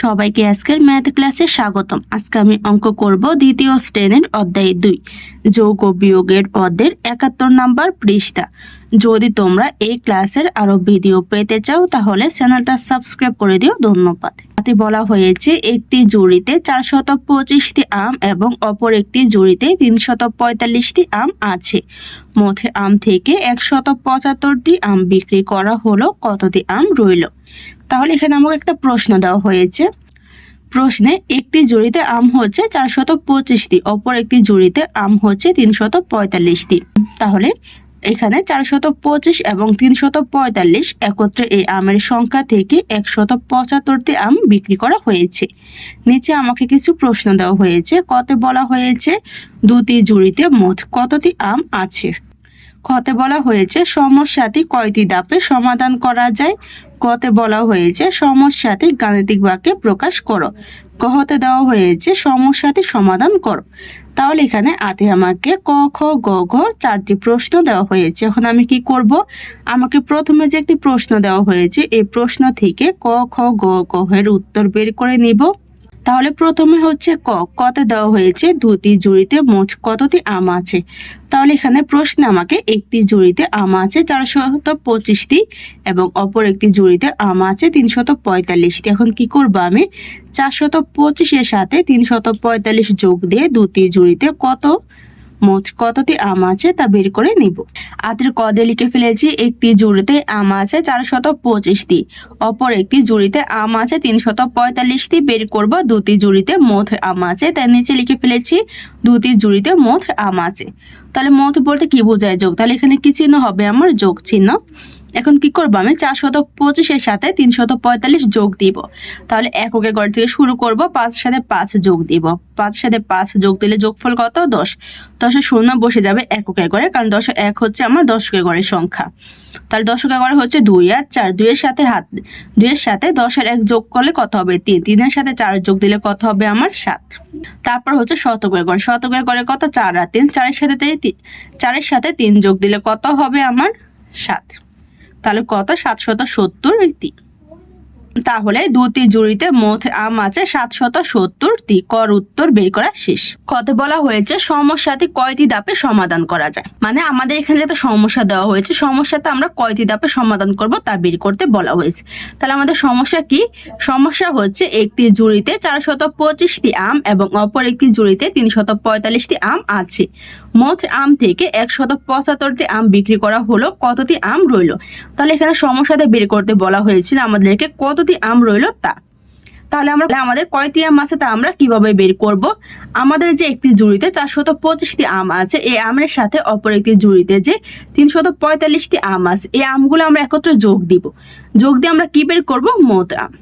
সবাইকে আজকের ম্যাথ ক্লাসে স্বাগতম। আজকে আমি অঙ্ক করব দ্বিতীয় শ্রেণির অধ্যায় দুই, যোগ ও বিয়োগের পদের একাত্তর নাম্বার পৃষ্ঠা। যদি তোমরা এই ক্লাসের আরও ভিডিও পেতে চাও, তাহলে চ্যানেলটা সাবস্ক্রাইব করে দিও। ধন্যবাদ। তাতে বলা হয়েছে, একটি জুড়িতে চারশত পঁচিশটি আম এবং অপর একটি জুড়িতে তিনশত পঁয়তাল্লিশটি আম আছে। মোটে আম থেকে একশত পঁচাত্তরটি আম বিক্রি করা হলো। কতটি আম রইল? তাহলে এখানে আমাকে একটা প্রশ্ন দেওয়া হয়েছে। প্রশ্নে একটি জুড়িতে আম হচ্ছে চারশত পঁচিশটি অপর একটি জুড়িতে আম হচ্ছে তিনশত পঁয়তাল্লিশটি তাহলে এখানে চারশত পঁচিশ এবং তিনশত পঁয়তাল্লিশ একত্রে এই আমের সংখ্যা থেকে একশত পঁচাত্তরটি আম বিক্রি করা হয়েছে। নিচে আমাকে কিছু প্রশ্ন দেওয়া হয়েছে। কতে বলা হয়েছে, দুটি জুড়িতে মোট কতটি আম আছে? খতে বলা হয়েছে, সমস্যাটি কয়টি ধাপে সমাধান করা যায়? কতে বলা হয়েছে, সমস্যাটি গাণিতিক বাক্যে প্রকাশ করো। কহতে দেওয়া হয়েছে, সমস্যাটি সমাধান করো। তাহলে এখানে আতে আমাকে ক, খ, গ, ঘ চারটি প্রশ্ন দেওয়া হয়েছে। এখন আমি কি করব? আমাকে প্রথমে যে একটি প্রশ্ন দেওয়া হয়েছে, এই প্রশ্ন থেকে ক, খ, গ, ঘ এর উত্তর বের করে নিব। তাহলে প্রথমে হচ্ছে ক, কতে দেওয়া হয়েছে, দুটি জুড়িতে মোট কতটি আম আছে? তাহলে এখানে প্রশ্ন আমাকে, একটি জুড়িতে আম আছে চারশত পঁচিশটি এবং অপর একটি জুড়িতে আম আছে তিনশত পঁয়তাল্লিশটি এখন কি করব আমি? চারশত পঁচিশের সাথে তিনশত পঁয়তাল্লিশ যোগ দিয়ে দুটি জুড়িতে কত? মোট কতটি আম আছে তা বের করে নিব। আতের কদে লিখে ফেলেছি, একটি জুড়িতে আম আছে চারশত পঁচিশটি অপর একটি জুড়িতে আম আছে তিনশত পঁয়তাল্লিশটি বের করব দুটি জুড়িতে মোট আম আছে তার নিচে লিখে ফেলেছি, দুটি জুড়িতে মোট আম আছে। তাহলে মোট বলতে কি বোঝায় যোগ? তাহলে এখানে কি চিহ্ন হবে? আমার যোগ চিহ্ন। এখন কি করব আমি? চারশত পঁচিশের সাথে তিনশত পঁয়তাল্লিশ যোগ দিব। তাহলে এককের গড় থেকে শুরু করব, পাঁচ সাথে পাঁচ যোগ দিব। পাঁচ সাথে পাঁচ যোগ দিলে যোগফল কত? দশ। দশে শূন্য বসে যাবে এককের গড়ে, কারণ দশে এক হচ্ছে আমার দশকে গড়ের সংখ্যা। তাহলে দশকের গড়ে হচ্ছে দুই আর চার, দুইয়ের সাথে হাত, দুইয়ের সাথে দশের এক যোগ করলে কত হবে? তিন। তিনের সাথে চার যোগ দিলে কত হবে? আমার সাত। তারপর হচ্ছে শতকের গড়। শতকের গড়ে কত? চার আর তিন। চারের সাথে চারের সাথে তিন যোগ দিলে কত হবে? আমার সাত। তাহলে কত? সাতশত সত্তর তিন তাহলে দুটি জুড়িতে মোট আম আছে সাতশত সত্তরটি কর উত্তর বের করা শেষ। কত বলা হয়েছে? সমস্যাটি কয়টি ধাপে সমাধান করা যায়? মানে আমাদের এখানে যেটা সমস্যা দেওয়া হয়েছে, সমস্যাতে আমরা কয়টি ধাপে সমাধান করব তা বের করতে বলা হয়েছে। তাহলে আমাদের সমস্যা কি? সমস্যা হচ্ছে একটি জুড়িতে চারশত পঁচিশটি আম এবং অপর একটি জুড়িতে তিনশত পঁয়তাল্লিশটি আম আছে। মোট আম থেকে একশত পঁচাত্তরটি আম বিক্রি করা হলো, কতটি আম রইল? তাহলে এখানে সমস্যাতে বের করতে বলা হয়েছিল আমাদেরকে কতটি আম রইল তা। তাহলে আমরা আমাদের কয়টি আম আছে তা আমরা কীভাবে বের করব? আমাদের যে একটি জুড়িতে চারশত পঁচিশটি আম আছে, এই আমের সাথে অপর একটি জুড়িতে যে তিনশত পঁয়তাল্লিশটি আম আছে, এই আমগুলো আমরা একত্রে যোগ দিব। যোগ দিয়ে আমরা কি বের করব? মোট আম।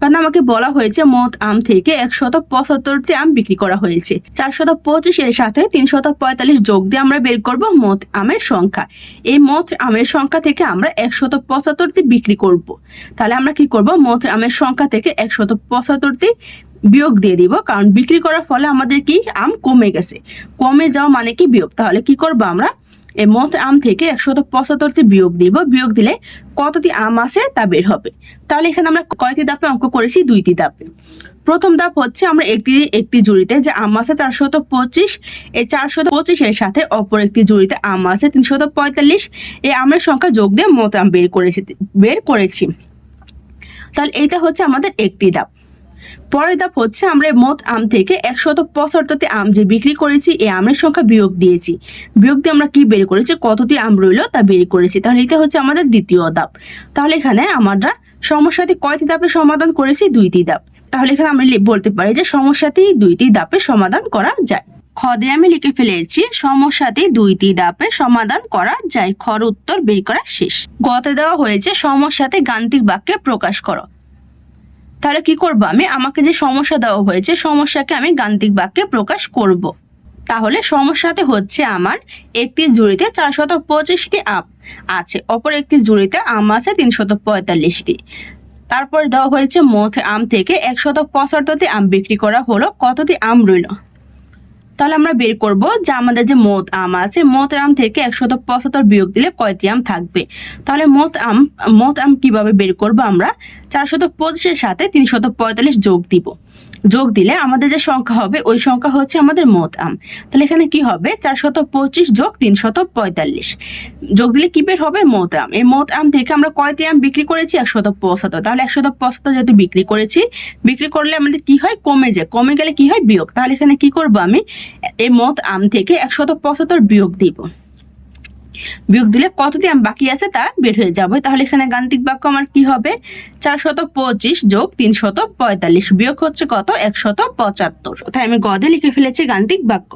কারণ আমাকে বলা হয়েছে মোট আম থেকে একশত পঁচাত্তরটি আম বিক্রি করা হয়েছে। চারশত পঁচিশের সাথে তিনশত পঁয়তাল্লিশ যোগ দিয়ে আমরা বের করব মোট আমের সংখ্যা। এই মোট আমের সংখ্যা থেকে আমরা একশত পঁচাত্তরটি বিক্রি করব। তাহলে আমরা কি করব? মোট আমের সংখ্যা থেকে একশত পঁচাত্তরটি বিয়োগ দিয়ে দিব, কারণ বিক্রি করার ফলে আমাদের কি? আম কমে গেছে। কমে যাওয়া মানে কি বিয়োগ? তাহলে কি করব আমরা? এই মত আম থেকে একশত পঁচাত্তরটি বিয়োগ দিব। বিয়োগ দিলে কতটি আম আছে তা বের হবে। তাহলে এখানে আমরা কয়টি দাপে অঙ্ক করেছি? দুইটি দাপে প্রথম ধাপ হচ্ছে আমরা একটি একটি জুড়িতে যে আম আছে চারশত পঁচিশ, এই চারশত পঁচিশের সাথে অপর একটি জুড়িতে আম আছে তিনশত পঁয়তাল্লিশ। এই আমের সংখ্যা যোগ দিয়ে মত আম বের করেছি বের করেছি। তাহলে এইটা হচ্ছে আমাদের একটি ধাপ। পরের ধাপ হচ্ছে আমরা মোট আম থেকে একশত পঁচাত্তরটি আম যে বিক্রি করেছি, এই আমের সংখ্যা বিয়োগ দিয়েছি। বিয়োগ দিয়ে আমরা কি বের করেছি? কতটি আম রইল তা বের করেছি। তাহলে এটা হচ্ছে আমাদের দ্বিতীয় ধাপ। তাহলে এখানে আমরা সমস্যাটি কয়টি ধাপে সমাধান করেছি? দুইটি ধাপ। তাহলে এখানে আমরা বলতে পারি যে সমস্যাটি দুইটি ধাপে সমাধান করা যায়। খদে আমি লিখে ফেলেছি, সমস্যাটি দুইটি ধাপে সমাধান করা যায়। খর উত্তর বের করা শেষ। গতে দেওয়া হয়েছে সমস্যাতে গাণিতিক বাক্যে প্রকাশ করো। তাহলে কি করব আমি? আমাকে যে সমস্যা দেওয়া হয়েছে, সমস্যাকে আমি গান্তিক বাক্যে প্রকাশ করব। তাহলে সমস্যাতে হচ্ছে আমার একটি জুড়িতে চারশত পঁচিশটি আপ আছে, অপর একটি জুড়িতে আম আছে তিনশত পঁয়তাল্লিশটি তারপর দেওয়া হয়েছে মোট আম থেকে একশত পঁচাত্তরটি আম বিক্রি করা হলো, কতটি আম রইল? তাহলে আমরা বের করব যে আমাদের যে মোট আম আছে, মোট আম থেকে একশত পঁচাত্তর বিয়োগ দিলে কয়টি আম থাকবে? তাহলে মোট আম মোট আম কীভাবে বের করব আমরা? চারশত পঁচিশের সাথে তিনশত পঁয়তাল্লিশ যোগ দিব। যোগ দিলে আমাদের যে সংখ্যা হবে, ওই সংখ্যা হচ্ছে আমাদের মোট আম। তাহলে এখানে কি হবে? চারশত পঁচিশ যোগ তিনশত পঁয়তাল্লিশ। যোগ দিলে কি বের হবে? মোট আম। এই মোট আম থেকে আমরা কয়টি আম বিক্রি করেছি? একশত পঁচাত্তর। তাহলে একশত পঁচাত্তর যেহেতু বিক্রি করেছি, বিক্রি করলে আমাদের কি হয়? কমে যায়। কমে গেলে কি হয়? বিয়োগ। তাহলে এখানে কি করব আমি? এই মোট আম থেকে একশত পঁচাত্তর বিয়োগ দিব। বিয়োগ দিলে কতদিন আম বাকি আছে তা বের হয়ে যাবে। তাহলে এখানে গাণিতিক বাক্য আমার কি হবে? চারশত পঁচিশ যোগ তিনশত পঁয়তাল্লিশ বিয়োগ হচ্ছে কত? একশত পঁচাত্তর তাই আমি গদে লিখে ফেলেছি গাণিতিক বাক্য।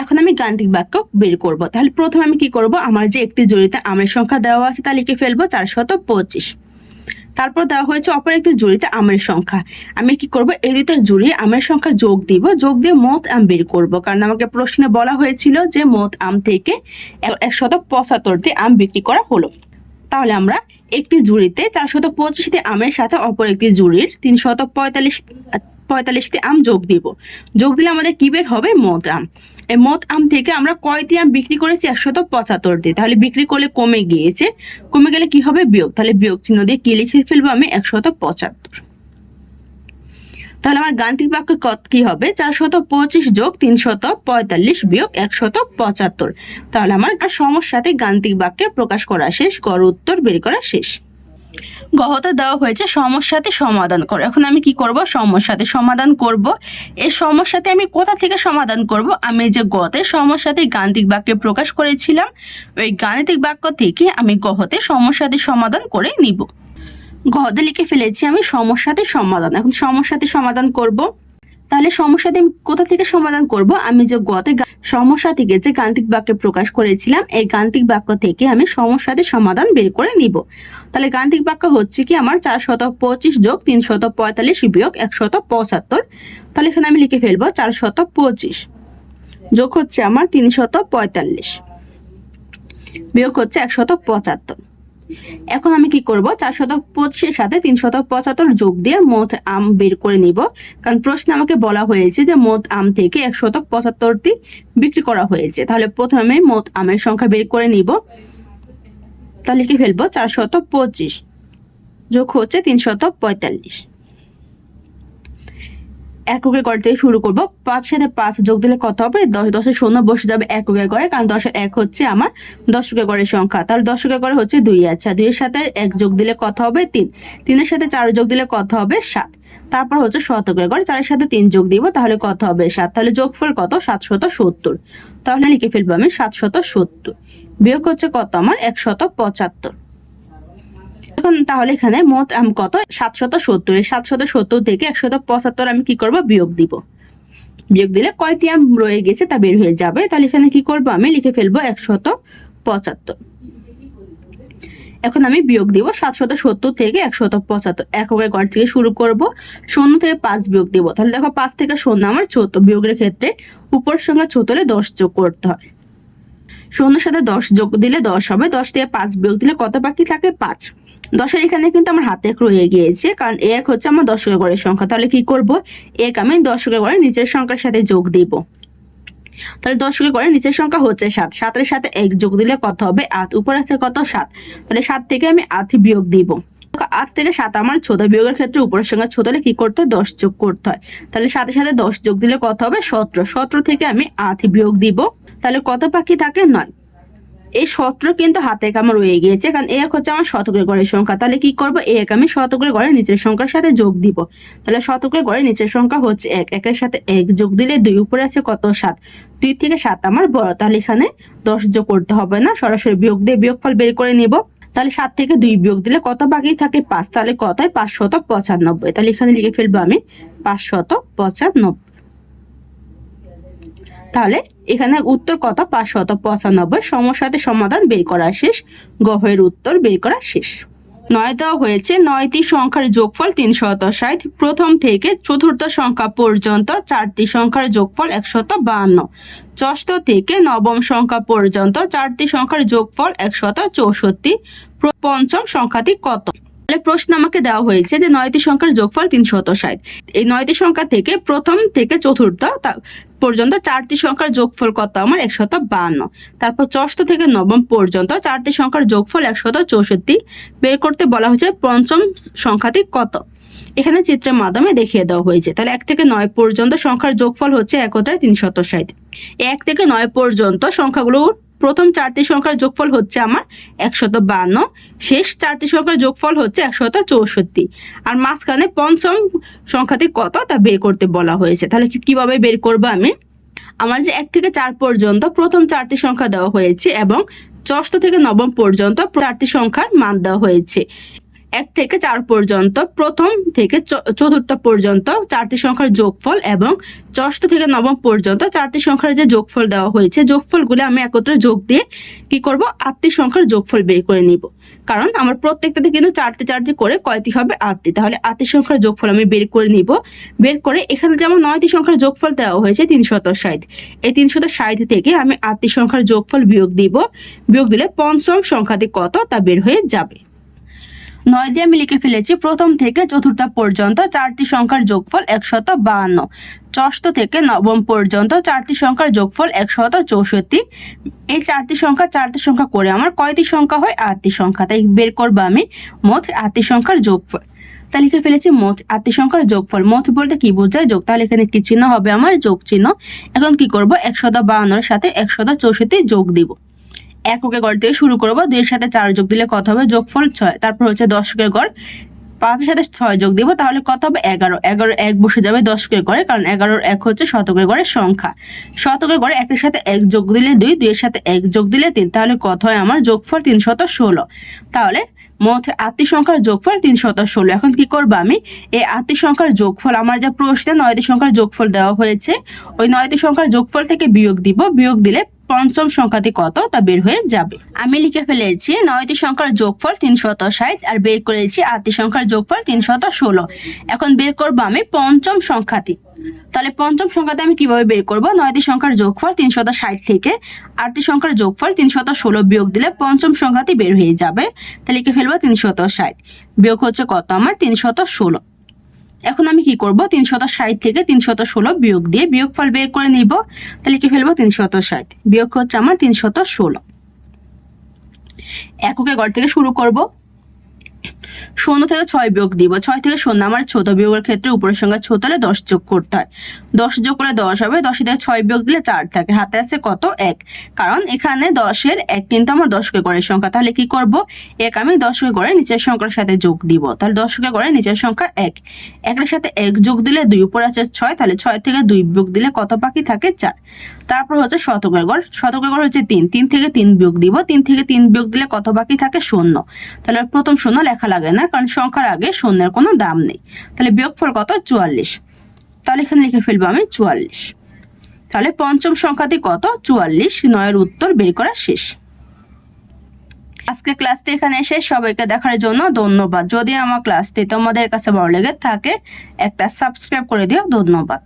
এখন আমি গাণিতিক বাক্য বের করব। তাহলে প্রথমে আমি কি করব? আমার যে একটি জড়িতে আমের সংখ্যা দেওয়া আছে তা লিখে ফেলব। চারশত পঁচিশ তারপর দেওয়া হয়েছে অপর একটি জুড়িতে আমের সংখ্যা। আমি কি করব? এই দুইটা জুড়ি আমের সংখ্যা যোগ দিব, যোগ দিয়ে মোট আম বের করব। কারণ আমাকে প্রশ্নে বলা হয়েছিল যে মোট আম থেকে একশত পঁচাত্তরটি আম বিক্রি করা হলো। তাহলে আমরা একটি জুড়িতে চারশত পঁচিশটি আমের সাথে অপর একটি জুড়ির তিনশত পঁয়তাল্লিশ, পঁয়তাল্লিশটি আম যোগ দিব। যোগ দিলে আমাদের কি বের হবে? মোট আম। মোট আম থেকে আমরা কয়টি আম বিক্রি করেছি? একশত পঁচাত্তরটি তাহলে বিক্রি করলে কমে গিয়েছে। কমে গেলে কি হবে? বিয়োগ। তাহলে বিয়োগ চিহ্ন দিয়ে কি লিখে ফেলব আমি? একশত পঁচাত্তর। তাহলে আমার গাণিতিক বাক্য কত কি হবে? চারশত পঁচিশ যোগ তিনশত পঁয়তাল্লিশ বিয়োগ একশত পঁচাত্তর। তাহলে আমার সমস্যাতে গাণিতিক বাক্যে প্রকাশ করা শেষ, গড় উত্তর বের করা শেষ। গহতে দেওয়া হয়েছে, সমস্যাতে সমাধান করো। এখন আমি কি করব? সমস্যাতে সমাধান করব। এই সমস্যাতে আমি কোথা থেকে সমাধান করব? আমি যে গতে সমস্যাতে গাণিতিক বাক্যে প্রকাশ করেছিলাম, ওই গাণিতিক বাক্য থেকে আমি গহতে সমস্যাতে সমাধান করে নিব। গহতে লিখে ফেলেছি আমি সমস্যাতে সমাধান। এখন সমস্যাতে সমাধান করব। তাহলে সমস্যাতে আমি কোথা থেকে সমাধান করব? আমি যে গতে সমস্যা থেকে যে গাণিতিক বাক্যে প্রকাশ করেছিলাম, এই গাণিতিক বাক্য থেকে আমি সমস্যাতে সমাধান বের করে নিব। তাহলে গাণিতিক বাক্য হচ্ছে কি আমার চার শত পঁচিশ যোগ তিন শত পঁয়তাল্লিশ বিয়োগ একশত পঁচাত্তর। তাহলে এখানে আমি লিখে ফেলব চার শত পঁচিশ যোগ হচ্ছে আমার তিন শত পঁয়তাল্লিশ বিয়োগ হচ্ছে একশত পঁচাত্তর। এখন আমি কি করব? চার শতক পঁচিশের সাথে তিন শতক পঁচাত্তর যোগ দিয়ে মোট আম বের করে নিব। কারণ প্রশ্নে আমাকে বলা হয়েছে যে মোট আম থেকে এক শতক পঁচাত্তরটি বিক্রি করা হয়েছে। তাহলে প্রথমে মোট আমের সংখ্যা বের করে নিব। তাহলে কি ফেলব, চার শত পঁচিশ যোগ হচ্ছে তিন শত পঁয়তাল্লিশ। এককের গড় থেকে শুরু করব। পাঁচ সাথে পাঁচ যোগ দিলে কত হবে? দশ, দশের শূন্য বসে যাবে এককের গড়ে, কারণ দশের এক হচ্ছে আমার দশকের গড়ের সংখ্যা। তাহলে দশকের গড়ে হচ্ছে দুই আচ্ছা দুইয়ের সাথে এক যোগ দিলে কত হবে? তিন। তিনের সাথে চার যোগ দিলে কত হবে? সাত। তারপর হচ্ছে শতকের গড়, চারের সাথে তিন যোগ দিব, তাহলে কত হবে? সাত। তাহলে যোগফল কত? সাতশত সত্তর। তাহলে লিখে ফেলব আমি, সাতশত সত্তর। বিয়োগ হচ্ছে কত আমার? একশত পঁচাত্তর। এখন তাহলে এখানে মোট আম কত? সাতশত সত্তর। এই সাতশত সত্তর থেকে একশত পঁচাত্তর আমি কি করব? বিয়োগ দিব। বিয়োগ দিলে কয়টি আম রয়ে গেছে তা বের হয়ে যাবে। তাহলে এখানে কি করব আমি? লিখে ফেলব একশত পঁচাত্তর। এখন আমি বিয়োগ দিব সাতশত সত্তর থেকে একশত পঁচাত্তর। এককের গড় থেকে শুরু করব। শূন্য থেকে পাঁচ বিয়োগ দিব। তাহলে দেখো পাঁচ থেকে শূন্য আমার চোদ্দ। বিয়োগের ক্ষেত্রে উপরের সঙ্গে হলে দশ যোগ করতে হয়। শূন্যের সাথে দশ যোগ দিলে দশ হবে। দশ থেকে পাঁচ বিয়োগ দিলে কত বাকি থাকে? পাঁচ। দশের এখানে কিন্তু আমার হাতে এক রয়ে গিয়েছে, কারণ এক হচ্ছে আমার দশকের গড়ের সংখ্যা। তাহলে কি করব? এক আমি দশকের গড়ে নিচের সংখ্যার সাথে যোগ দিব। তাহলে দশকের গড়ে নিচের সংখ্যা হচ্ছে সাত। সাতের সাথে এক যোগ দিলে কত হবে? আট। উপর আছে কত? সাত। তাহলে সাত থেকে আমি আট বিয়োগ দিব। আট থেকে সাত আমার ছোট বিয়োগের ক্ষেত্রে উপরের সঙ্গে ছোট হলে কি করতে হয়? দশ যোগ করতে হয়। তাহলে সাথে সাথে দশ যোগ দিলে কত হবে? সতেরো। সতেরো থেকে আমি আট বিয়োগ দিব। তাহলে কত পাখি থাকে? নয়। এই সতেরো কিন্তু হাতে আমার রয়ে গিয়েছে, কারণ এক হচ্ছে আমার শতকের গড়ের সংখ্যা। তাহলে কি করব? এক আমি শতকের গড়ের নিচের সংখ্যার সাথে যোগ দিব। তাহলে শতকের গড়ের নিচের সংখ্যা হচ্ছে এক। একের সাথে এক যোগ দিলে দুই, উপরে আছে কত? সাত। দুই থেকে সাত আমার বড়। তাহলে এখানে দশ যোগ করতে হবে না, সরাসরি বিয়োগ দিয়ে বিয়োগফল বের করে নিব। তাহলে সাত থেকে দুই বিয়োগ দিলে কত বাকি থাকে? পাঁচ। তাহলে কত পাঁচশত পঁচানব্বই। তাহলে এখানে লিখে ফেলব আমি পাঁচশত পঁচানব্বই। তাহলে এখানে উত্তর কত? পাঁচশত পঁচানব্বই। সমস্যাতে সমাধান বের করা শেষ। গহের উত্তর বের করা শেষ। নয় দেওয়া হয়েছে। নয়টি সংখ্যার যোগফল তিনশত ষাট। প্রথম থেকে চতুর্থ সংখ্যা পর্যন্ত চারটি সংখ্যার যোগফল একশত বাহান্ন। ষষ্ঠ থেকে নবম সংখ্যা পর্যন্ত চারটি সংখ্যার যোগফল একশত চৌষট্টি। পঞ্চম সংখ্যাটি কত? তাহলে প্রশ্ন আমাকে দেওয়া হয়েছে যে নয়টি সংখ্যার যোগফল তিনশত ষাট। এই নয়টি সংখ্যা থেকে প্রথম থেকে চতুর্থ পর্যন্ত চারটি সংখ্যার যোগফল কত আমার? একশত বান্ন তারপর ষষ্ঠ থেকে নবম পর্যন্ত চারটি সংখ্যার যোগফল একশত চৌষট্টি। বের করতে বলা হয়েছে পঞ্চম সংখ্যাটি কত? এখানে চিত্রের মাধ্যমে দেখিয়ে দেওয়া হয়েছে। তাহলে এক থেকে নয় পর্যন্ত সংখ্যার যোগফল হচ্ছে একত্রে তিনশত ষাট। এক থেকে নয় পর্যন্ত সংখ্যাগুলোর প্রথম চারটি সংখ্যার যোগফল হচ্ছে আমার একশত বান্ন শেষ চারটি সংখ্যার যোগফল হচ্ছে একশত চৌষট্টি। আর মাঝখানে পঞ্চম সংখ্যাতে কত তা বের করতে বলা হয়েছে। তাহলে কীভাবে বের করব আমি? আমার যে এক থেকে চার পর্যন্ত প্রথম চারটি সংখ্যা দেওয়া হয়েছে এবং ষষ্ঠ থেকে নবম পর্যন্ত চারটি সংখ্যার মান দেওয়া হয়েছে। এক থেকে চার পর্যন্ত, প্রথম থেকে চতুর্থ পর্যন্ত চারটি সংখ্যার যোগফল এবং ষষ্ঠ থেকে নবম পর্যন্ত চারটি সংখ্যার যে যোগফল দেওয়া হয়েছে, যোগফলগুলো আমি একত্রে যোগ দিয়ে কি করব? আটটি সংখ্যার যোগফল বের করে নিব। কারণ আমার প্রত্যেকটাতে কিন্তু চারটি চারটি করে কয়টি হবে? আটটি। তাহলে আটটি সংখ্যার যোগফল আমি বের করে নিব। বের করে এখানে যেমন নয়টি সংখ্যার যোগফল দেওয়া হয়েছে, তিনশত ষাট। এই তিনশত ষাট থেকে আমি আটটি সংখ্যার যোগফল বিয়োগ দিব। বিয়োগ দিলে পঞ্চম সংখ্যাটি কত? তা বের হয়ে যাবে। নয় দিয়ে আমি লিখে ফেলেছি, প্রথম থেকে চতুর্থ পর্যন্ত চারটি সংখ্যার যোগফল একশত বাহান্ন। ষষ্ঠ থেকে নবম পর্যন্ত চারটি সংখ্যার যোগফল একশত চৌষট্টি। এই চারটি সংখ্যা চারটি সংখ্যা করে আমার কয়টি সংখ্যা হয়? আটটি সংখ্যা। তাই বের করব আমি মোট আটটি সংখ্যার যোগফল। তা লিখে ফেলেছি মোট আটটি সংখ্যার যোগফল। মোট বলতে কি বোঝায়? যোগ, তাহলে এখানে কি চিহ্ন হবে আমার? যোগ চিহ্ন। এখন কি করব? একশত বাহান্নর সাথে একশত চৌষট্টি যোগ দিব। এককের গড় থেকে শুরু করব। দুইয়ের সাথে চার যোগ দিলে কত হবে? যোগফল ছয়। তারপর হচ্ছে দশকের গড়। পাঁচের সাথে ছয় যোগ দিব, তাহলে কত হবে? এগারো। এগারো এক বসে যাবে দশকের গড়ে, কারণ এগারোর এক হচ্ছে শতকের গড়ের সংখ্যা। শতকের গড়ে একের সাথে এক যোগ দিলে দুই, দুইয়ের সাথে এক যোগ দিলে তিন, তাহলে কত হয় আমার? যোগফল তিনশত ষোলো তাহলে মোট আত্মীয় সংখ্যার যোগফল তিনশত ষোলো এখন কি করব আমি? এই আত্মীয় সংখ্যার যোগফল, আমার যা প্রশ্নে নয়টি সংখ্যার যোগফল দেওয়া হয়েছে, ওই নয়টি সংখ্যার যোগফল থেকে বিয়োগ দিব। বিয়োগ দিলে পঞ্চম সংখ্যাটি কত? তা বের হয়ে যাবে। আমি লিখে ফেলেছি নয়টি সংখ্যার যোগফল তিনশত ষাট আর বের করেছি আটটি সংখ্যার যোগফল তিনশত ষোলো এখন বের করব আমি পঞ্চম সংখ্যাটি। তাহলে পঞ্চম সংখ্যাতে আমি কীভাবে বের করব? নয়টি সংখ্যার যোগফল তিনশত ষাট থেকে আটটি সংখ্যার যোগফল তিনশত ষোলো বিয়োগ দিলে পঞ্চম সংখ্যাটি বের হয়ে যাবে। তাহলে লিখে ফেলব তিনশত ষাট বিয়োগ হচ্ছে কত আমার? তিনশত ষোলো এখন আমি কি করব? তিনশত ষাট থেকে তিনশত ষোলো বিয়োগ দিয়ে বিয়োগফল বের করে নিব। তাহলে কি ফেলব? তিনশত ষাট। বিয়োগ হচ্ছে আমার তিনশত ষোলো। এককে গড় থেকে শুরু করব। শূন্য থেকে ছয় বিয়োগ দিব। ছয় থেকে শূন্য আমার ছোট বিয়োগের ক্ষেত্রে উপরের সংখ্যা ছোট হলে দশ যোগ করতে হয়। দশ যোগ করে দশ হবে, দশ থেকে ছয় বিয়োগ দিলে চার থাকে। হাতে আছে কত? এক। কারণ এখানে দশের এক কিন্তু আমার দশকে গড়ের সংখ্যা। তাহলে কি করব? এক আমি দশকে গড়ে নিচের সংখ্যার সাথে যোগ দিব। তাহলে দশকে গড়ে নিচের সংখ্যা এক। একের সাথে এক যোগ দিলে দুই, উপর আছে ছয়, তাহলে ছয় থেকে দুই বিয়োগ দিলে কত বাকি থাকে? চার। তারপর হচ্ছে শতকের গড়। শতকের গড় হচ্ছে তিন। তিন থেকে তিন বিয়োগ দিব। তিন থেকে তিন বিয়োগ দিলে কত বাকি থাকে? শূন্য। তাহলে প্রথম শূন্য লেখা লাগে না, কারণ সংখ্যার আগে শূন্যের কোনো দাম নেই। তাহলে বিয়োগফল কত? চুয়াল্লিশ। তাহলে এখানে লিখে ফেলব আমি চুয়াল্লিশ। তাহলে পঞ্চম সংখ্যাটি কত? চুয়াল্লিশ। নয়ের উত্তর বের করা শেষ। আজকে ক্লাসটি এখানে এসে সবাইকে দেখার জন্য ধন্যবাদ। যদি আমার ক্লাসটি তোমাদের কাছে ভালো লেগে থাকে, একটা সাবস্ক্রাইব করে দিও। ধন্যবাদ।